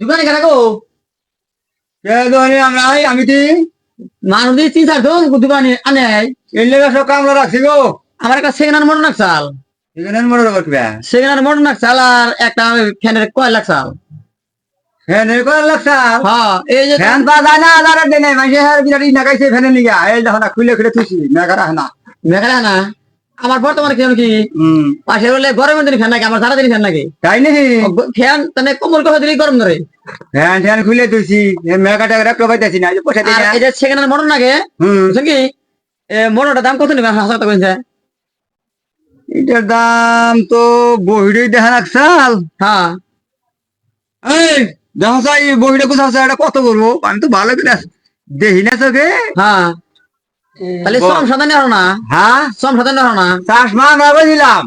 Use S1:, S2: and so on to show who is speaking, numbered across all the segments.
S1: দোকানে কেন গো?
S2: আমরা আমি কি
S1: মানুষ দিয়ে তিন চারজন দোকানে আনে।
S2: এর লেগে সব কামলা রাখছি গো।
S1: আমার একটা সেকেন্ড মোটর নাকসাল
S2: এখানে মনে রাখবে
S1: সেকেন্ড মোটর নাকসাল আর একটা ফ্যানের কয় লাকসাল
S2: ফ্যান এর করে লাগছা
S1: হ্যাঁ এই যে
S2: ফ্যান পা যায় না আদার দিনে মাঝে হার বিরাট ইনা গাইছে ফ্যানের লিগা। এই দেখো না খুলে খুলে তুইছি মেঘারা না।
S1: মেঘারা না। আমার বর্তমানে কেন কি? পাশে বলে গরমের দিন ফ্যান লাগে আমার সারা দিন ফ্যান লাগে
S2: তাই নাকি?
S1: ফ্যান মানে কোমর কথা দিলেই গরম ধরে।
S2: ফ্যান ফ্যান খুলে তুইছি মেঘাটা রাখতে পাইতেছি না পয়সা দিই
S1: আর
S2: না
S1: এই যে সেকেন্ড হ্যান্ড মোটর লাগে বুঝছেন কি? মোটরটার দাম কত নেবে? হাজার টাকা কইছে।
S2: এটার দাম তো বহিরই দেখা রাখছাল
S1: হ্যাঁ।
S2: এই দেখো এই বহিটা কোথাও এটা কত করব আমি তো ভালো করে দেখি না তোকে
S1: হ্যাঁ। তাহলে। শ্রম সাধন হলো না?
S2: হ্যাঁ?
S1: শ্রম সাধন হলো না?
S2: চাষমা আমরা বুঝলাম।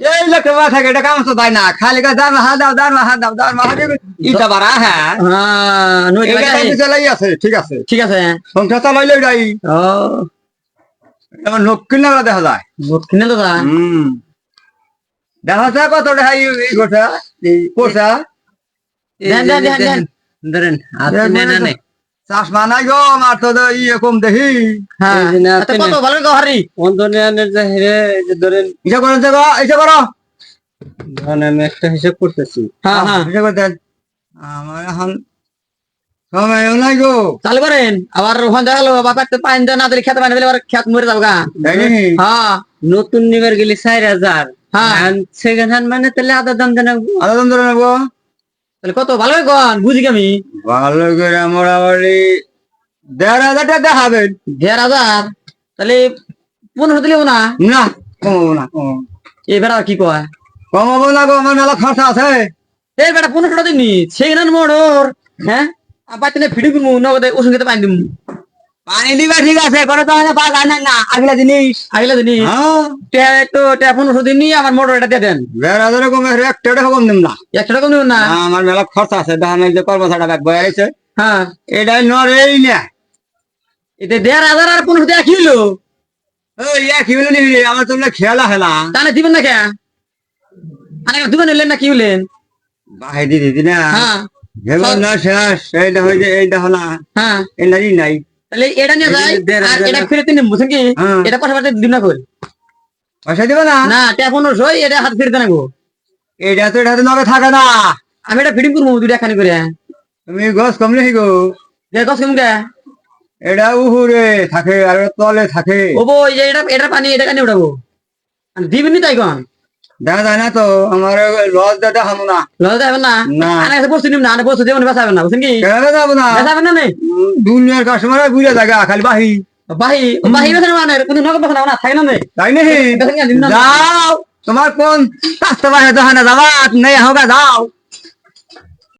S2: এই লোকটা বাবা থাকে এটা কাম তো তাই না। খালি কা দাম হা দাও দাম হা দাও দাম হা দেবে ইটা বাড়া হ্যাঁ।
S1: হ্যাঁ নই।
S2: চালাই আছে ঠিক আছে।
S1: ঠিক আছে।
S2: সংসার চালাইলে এটাই।
S1: ও।
S2: আমার লক্ষ্মী না দেখা যায়।
S1: বহুত কিনে তো
S2: হুম। দেখা যায় কত টাকা এই গোটা এই পোষা।
S1: দেন দেন দেন দেন।
S3: ধরেন হাতে নেন না
S2: চাষমা নাই গো আমার তো ইয়ে কম দেখি।
S1: হ্যাঁ।
S3: এই যে না,
S1: কত ভালো গো হারি
S3: অন্ধনের যে হেরে যে ধরেন
S2: ইসে করেন তো গো করো।
S3: ধরেন আমি একটা হিসাব করতেছি।
S1: হ্যাঁ হ্যাঁ।
S2: আমার এখন সময়ও নাই গো।
S1: চালু করেন আবার ওখান দেখা গেলো তো না দিলে খেতে দিলে আবার খেত মরে যাব গা। হ্যাঁ।
S3: নতুন নিবার গেলি চার হাজার।
S1: হ্যাঁ।
S3: সেকেন্ড হ্যান্ড মানে তাহলে আধা দাম দেন
S2: আলাদা দাম ধরে নেব।
S1: তাহলে কত? ভালো গন বুঝি আমি?
S2: ভালো করে মোটামুটি দেড় হাজার টাকা দেখাবেন।
S1: দেড় হাজার? তাহলে পনেরো দিলেও না?
S2: না কমাবো না
S1: এবার আর কি কয়?
S2: কমাবো না গো আমার মেলা খরচা আছে।
S1: এই বেটা পনেরো টাকা সেই না মোড়র হ্যাঁ? আবার তেনে ফিডি কিনবো নগদে ওষুধ খেতে পানি দিমু
S2: পানি দিবা ঠিক আছে করে তো আমাদের না। আগলা জিনিস
S1: আগলে
S2: হ্যাঁ।
S1: টে- তো টে পনেরো দিন নিয়ে আমার মোটর এটা দিয়ে দেন।
S2: দেড় হাজার কমে একটা টাকা কম দিম না।
S1: একশো টাকা নেবেন না?
S2: না, আমার মেলা খরচা আছে ধান যে কর্মচারীটা ব্যাগ বয়ে গেছে
S1: হ্যাঁ।
S2: এটাই নরেই না।
S1: এতে দেড় হাজার আর পনেরো টাকা কিলো।
S2: ওই এক কিলো নি আমার তোমরা খেলা হেলা
S1: তাহলে দিবেন না কে? আরে দিবেন নিলেন না কি হলেন?
S2: বাহে দি দিদি না।
S1: হ্যাঁ।
S2: ভেবো না শেষ। এইটা হয়েছে এইটা হলা।
S1: হ্যাঁ।
S2: এনারই নাই।
S1: তাহলে এটা নিয়ে যাই। আর এটা ফিরে তিনি কি। এটা পাশাপাশি দিন না করে
S2: পয়সা দিবে না?
S1: না পনেরোশো এটা হাত ফিরতে নেব
S2: এটা তো এটা থাকে না।
S1: আমি এটা ফিটিং করব দুটা খানি করে।
S2: তুমি গছ কম নেই গো।
S1: দেড় কষ্ট কেমন কে
S2: এটা উহুরে থাকে আর তলে থাকে।
S1: ও যে এটা এটা পানি এটা কানি উঠাবো দিবেন নি তাই কন?
S2: দেখা যায় না তো আমার দাদা হামো না।
S1: লজা যাবেন না?
S2: না।
S1: আনে বস্তু নিম না আনে বস্তু দেবেন বেসাবেন না বুঝছেন কি?
S2: কেন যাব না?
S1: বেসাবেন না নেই
S2: দুনিয়ার কাস্টমার বুঝে জায়গা খালি বাহি।
S1: বাহি বাহি বেসানো মানে কিন্তু নগদ বেসানো না না। নেই
S2: তাই
S1: কেন
S2: যাও তোমার কোন রাস্তা বাহে যাবা নেই যাও।